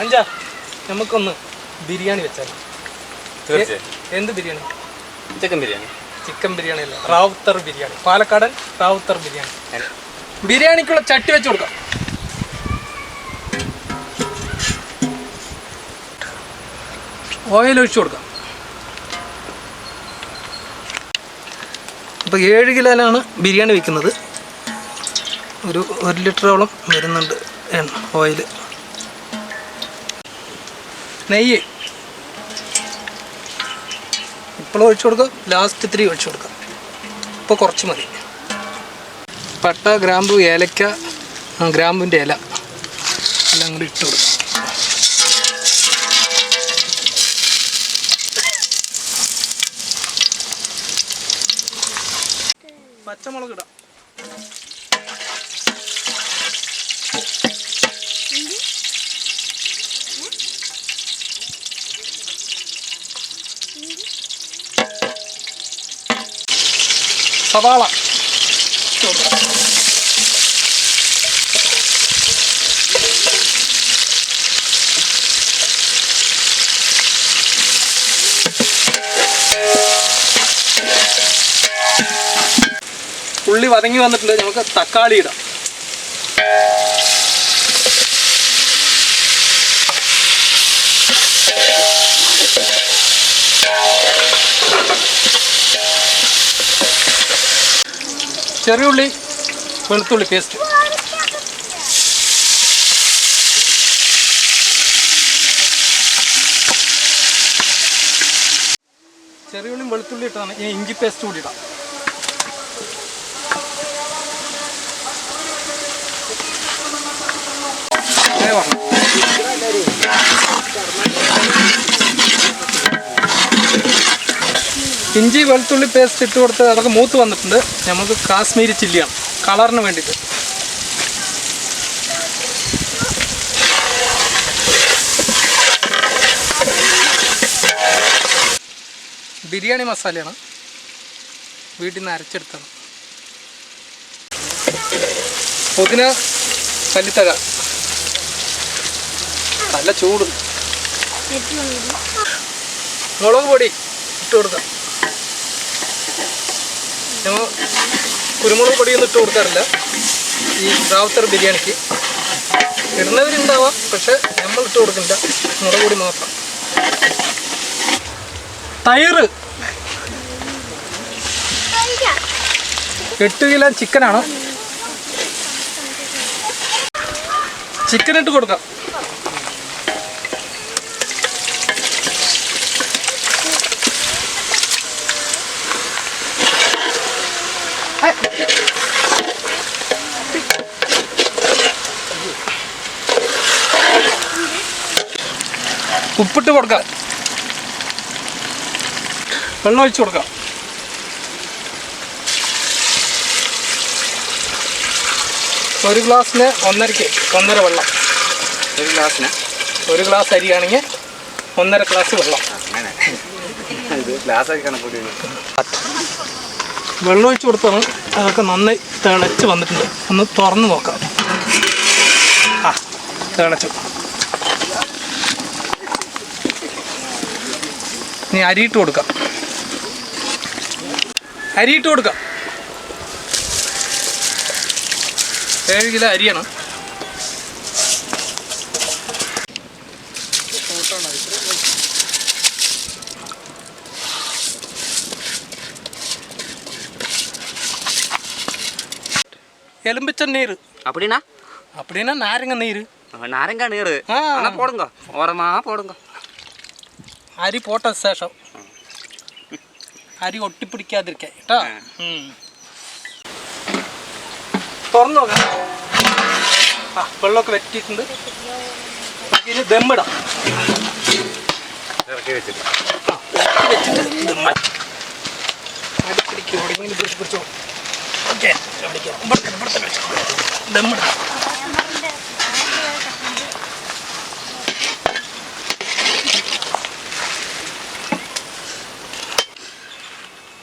അഞ്ചാ നമുക്കൊന്ന് ബിരിയാണി വെച്ചാൽ തീർച്ചയായും. എന്ത് ബിരിയാണി? ചിക്കൻ ബിരിയാണി. ചിക്കൻ ബിരിയാണി അല്ല? റാവുത്തർ ബിരിയാണി. പാലക്കാടൻ റാവുത്തർ ബിരിയാണി. ബിരിയാണിക്കുള്ള ചട്ടി വെച്ച് കൊടുക്കാം. ഓയിൽ ഒഴിച്ചു കൊടുക്കാം. അപ്പോൾ ഏഴ് കിലോയിലാണ് ബിരിയാണി വെക്കുന്നത്. ഒരു ഒരു ലിറ്ററോളം വരുന്നുണ്ട് എണ്ണ ഓയിൽ നെയ്യ്. ഇപ്പോൾ ഒഴിച്ചു കൊടുക്കാം. ലാസ്റ്റ് ഇത്തിരി ഒഴിച്ചു കൊടുക്കാം. ഇപ്പോൾ കുറച്ച് മതി. പട്ട ഗ്രാമ്പു ഏലക്ക ഗ്രാമ്പുവിന്റെ ഇല. എല്ലാം കൂടി ഇട്ട് കൊടുക്കാം. പച്ചമുളക് ഇടാം. സവാള. ഉള്ളി വതങ്ങി വന്നിട്ടുണ്ട്. നമുക്ക് തക്കാളി ഇടാം. ചെറിയ ഉള്ളി വെളുത്തുള്ളി പേസ്റ്റ് ചെറിയ ഉള്ളിയും വെളുത്തുള്ളി ഇട്ടാണ്. ഈ ഇഞ്ചി പേസ്റ്റ് കൂടി ഇടാം. അങ്ങനെ വരണം. ഇഞ്ചി വെളുത്തുള്ളി പേസ്റ്റ് ഇട്ട് കൊടുത്ത് അതൊക്കെ മൂത്ത് വന്നിട്ടുണ്ട്. നമുക്ക് കാശ്മീരി ചില്ലിയാണ്. കളറിന് വേണ്ടിയിട്ട്. ബിരിയാണി മസാലയാണ്. വീട്ടിൽ നിന്ന് അരച്ചെടുത്തത്. പുതിന കല്ലിത്തഴ. നല്ല ചൂട്. മുളക് പൊടി ഇട്ട് കൊടുക്കാം. ഞങ്ങൾ കുരുമുളക് പൊടിയൊന്നും ഇട്ട് കൊടുക്കാറില്ല. ഈ റാവത്തർ ബിരിയാണിക്ക്. ഇടുന്നവരുണ്ടാവാം പക്ഷെ നമ്മൾ ഇട്ട് കൊടുക്കില്ല. മുളക് പൊടി മാത്രം. തൈര്. എട്ട് കിലോ ചിക്കനാണ്. ചിക്കൻ ഇട്ട് കൊടുക്കാം. ഉപ്പിട്ട് കൊടുക്കാം. വെള്ളം ഒഴിച്ച് കൊടുക്കാം. ഒരു ഗ്ലാസ്സിന് ഒന്നരക്ക് ഒന്നര വെള്ളം. ഒരു ഗ്ലാസ്സിന്? ഒരു ഗ്ലാസ് അരിയാണെങ്കിൽ ഒന്നര ഗ്ലാസ് വെള്ളം. ഗ്ലാസ് ഇത് കൂടി കണക്കൂട്ടി. വെള്ളം ഒഴിച്ച് കൊടുത്താണ് അതൊക്കെ നന്നായി തിളച്ച് വന്നിട്ടുണ്ട്. ഒന്ന് തുറന്ന് നോക്കാം. ആ തിളച്ചു. ഇനി അരിയിട്ട് കൊടുക്കാം. അരിയിട്ട് കൊടുക്കാം. ഏഴ് കിലോ അരിയാണ്. எலும்பிச்ச நீர் அப்படின்னா அப்படின்னா நாரங்க நீர் நாரங்கா நீர் ஆ. ஆனா போடுங்க ஓரமா போடுங்க അരി പോട്ട ശേഷം അരി ഒട്ടിപ്പിടിക്കാതിരിക്കാൻ കേട്ടോ ഉം. തുറന്നു നോക്കാം ആ വെള്ളമൊക്കെ വറ്റിയിട്ടുണ്ട് ഇനി ദമ്മിടാം ഇറക്കി വെച്ചിട്ട് ആ, ഇറക്കി വെച്ചിട്ട് ദമ്മ അടിപ്പിടിക്കും എവിടെയെങ്കിലും പിടിച്ച് പിടിച്ചോ ഓക്കെ ദമ്മിടാം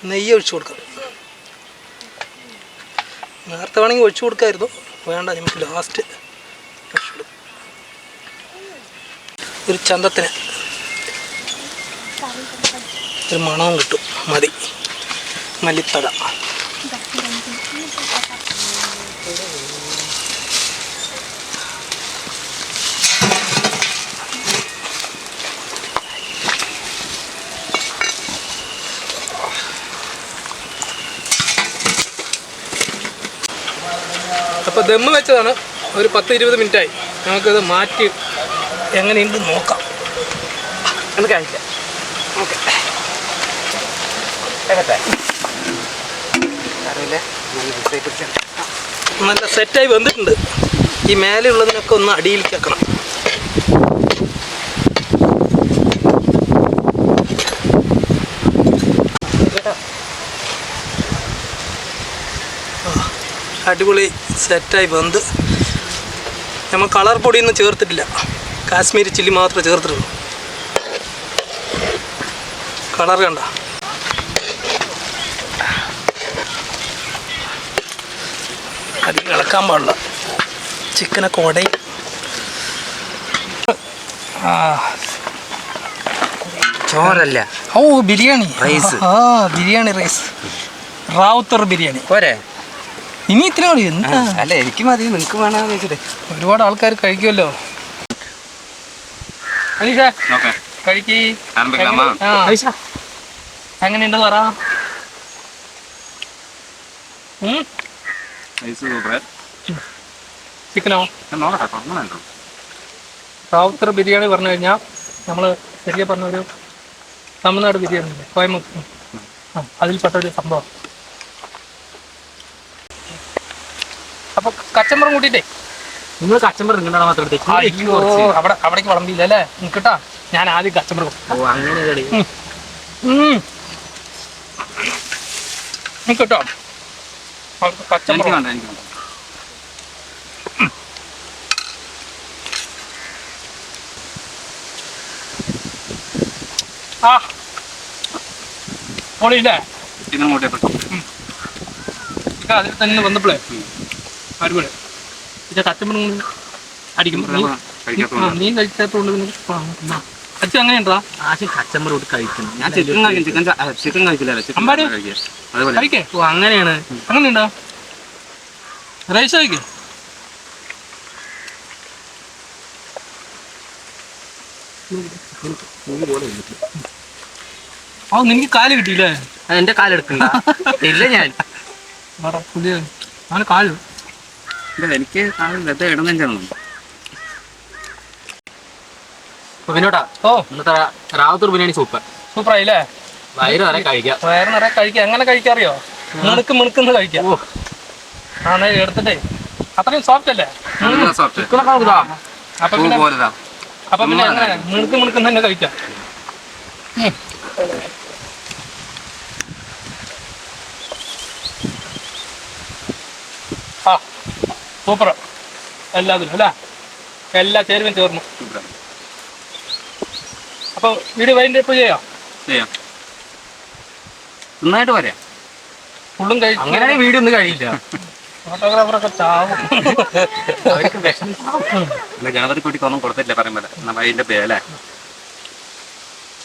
നെയ്യ് ഒഴിച്ചു കൊടുക്കാം. നേരത്തെ വേണമെങ്കിൽ ഒഴിച്ചു കൊടുക്കായിരുന്നു. വേണ്ട നമുക്ക് ലാസ്റ്റ് ഒരു ചന്തത്തിന് ഒരു മണവും കിട്ടും. മതി. മല്ലിത്തഴ അപ്പോൾ ദമ്മ് വെച്ചതാണ് ഒരു പത്ത് ഇരുപത് മിനിറ്റായി. നമുക്കത് മാറ്റി എങ്ങനെയുണ്ട് നോക്കാം. ഒന്ന് കാണിക്കാം. നല്ല സെറ്റായി വന്നിട്ടുണ്ട്. ഈ മേലെയുള്ളതിനൊക്കെ ഒന്ന് അടിയിലേക്ക് അടിപൊളി സെറ്റായി വന്ന്. നമ്മൾ കളർ പൊടിയൊന്നും ചേർത്തിട്ടില്ല. കാശ്മീരി ചില്ലി മാത്രമേ ചേർത്തിട്ടുള്ളൂ. കളർ കണ്ട. അധികം ഇളക്കാൻ പാടില്ല. ചിക്കനൊക്കെ ഉടയും ചോറല്ല. ഓ ബിരിയാണി. റൈസ്. ആ ബിരിയാണി റൈസ്. റാവുത്തർ ബിരിയാണി. പോരെ. ഇനി ഇത്ര മതി എന്താ? അല്ല എനിക്ക് മതി. നിങ്ങൾക്ക് വേണമെന്ന് വെച്ചിട്ട് ഒരുപാട് ആൾക്കാർ കഴിക്കുമല്ലോ. കഴിക്കി. പറ? ചിക്കനോ? തുറന്നുണ്ടോ റാവുത്തർ ബിരിയാണി പറഞ്ഞു കഴിഞ്ഞാൽ നമ്മൾ ശരിയാ പറഞ്ഞ ഒരു തമിഴ്നാട് ബിരിയാണി കോയമുത്തൂർ അതിൽപ്പെട്ട ഒരു സംഭവം. അപ്പൊ കച്ചമ്പറം കൂട്ടിട്ടേ നിങ്ങൾ നിങ്ങളുടെ മാത്രം അയ്യോ അവിടെ അവിടേക്ക് വിളമ്പിയില്ല അല്ലേ? നിൽക്കട്ടാ ഞാൻ ആദ്യം കച്ചമ്പറം ഓ അങ്ങനെ കളി നിൽക്കട്ടോ എനിക്ക് കച്ചമ്പറം? വേണ്ട എനിക്ക് വേണ്ട. ആ. പൊളിയില്ലേ? ഇതിനും കൂട്ടി പെട്ടു ഇക്ക അതിൽ തന്നെ വന്നപ്പോഴേ. അടിപൊളി. പിന്നെ കച്ചമ്പറം കൊണ്ട് അടിക്കും. നീ-. അച്ഛൻ അങ്ങനെയുണ്ടാ? ആശ കച്ചമ്പർ കൂടി കഴിക്കണം. ഞാൻ ചിക്കൻ കഴിക്കും. ചിക്കൻ ചിക്കൻ കഴിക്കില്ല കഴിക്കേ. ഓ അങ്ങനെയാണ്. അങ്ങനെയുണ്ടോ? റൈസ് കഴിക്കേ? ആ നിനക്ക് കാൽ കിട്ടിയില്ലേ? എന്റെ കാലെടുക്കണ്ട ഇല്ല ഞാൻ. പുതിയ അവന് കാൽ ഇല്ല, എനിക്ക് ഇടുന്നെഞ്ചാണ് അപ്പൊ പിന്നോട്ടാ ഓ. ഇന്നത്തെ റാവത്തൂർ ബിരിയാണി സൂപ്പർ. സൂപ്പറായില്ലേ വയറ് വരെ കഴിക്കാം. വയറ് നിറയെ കഴിക്കാം. എങ്ങനെ കഴിക്കാറിയോ മിണുക്ക് മിണുക്കുന്ന കഴിക്കാം. ഓ. ആ എന്നാ എടുത്തിട്ടേ. അത്രയും സോഫ്റ്റ് അല്ലേ? അപ്പൊ പിന്നെ അപ്പൊ പിന്നെ എങ്ങനെ? മിണുക്ക് മിണുക്കുന്ന തന്നെ കഴിക്കാം. സൂപ്പർ. എല്ലാത്തിനും അല്ല? എല്ലാ ചേരുവയും ചേർന്നു അപ്പൊ വീട് വൈകിട്ട് ഇപ്പൊ ചെയ്യാം? ചെയ്യാം. നന്നായിട്ട് പറയാം ഫുള്ളും കഴിച്ചു അങ്ങനെയാണെങ്കിൽ വീഡിയോ ഒന്നും കഴിയില്ല. ഫോട്ടോഗ്രാഫറൊക്കെ ചാവും. അവർക്ക് വിഷം അല്ല ഗണപതി കുട്ടിക്ക് ഒന്നും കൊടുത്തില്ല പറയുമ്പോൾ നമ്മൾ അതിന്റെ പേല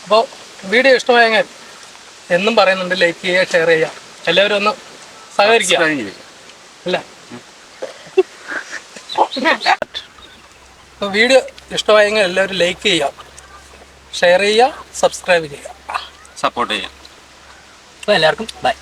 അപ്പോൾ വീഡിയോ ഇഷ്ടമായെങ്കിൽ എന്നും പറയുന്നുണ്ട് ലൈക്ക് ചെയ്യുക ഷെയർ ചെയ്യുക. എല്ലാവരും ഒന്ന് സഹകരിക്കുക. അല്ല? അപ്പോൾ വീഡിയോ ഇഷ്ടമായെങ്കിൽ എല്ലാവരും ലൈക്ക് ചെയ്യുക ഷെയർ ചെയ്യുക സബ്സ്ക്രൈബ് ചെയ്യുക. സപ്പോർട്ട് ചെയ്യാം അപ്പൊ എല്ലാവർക്കും ബൈ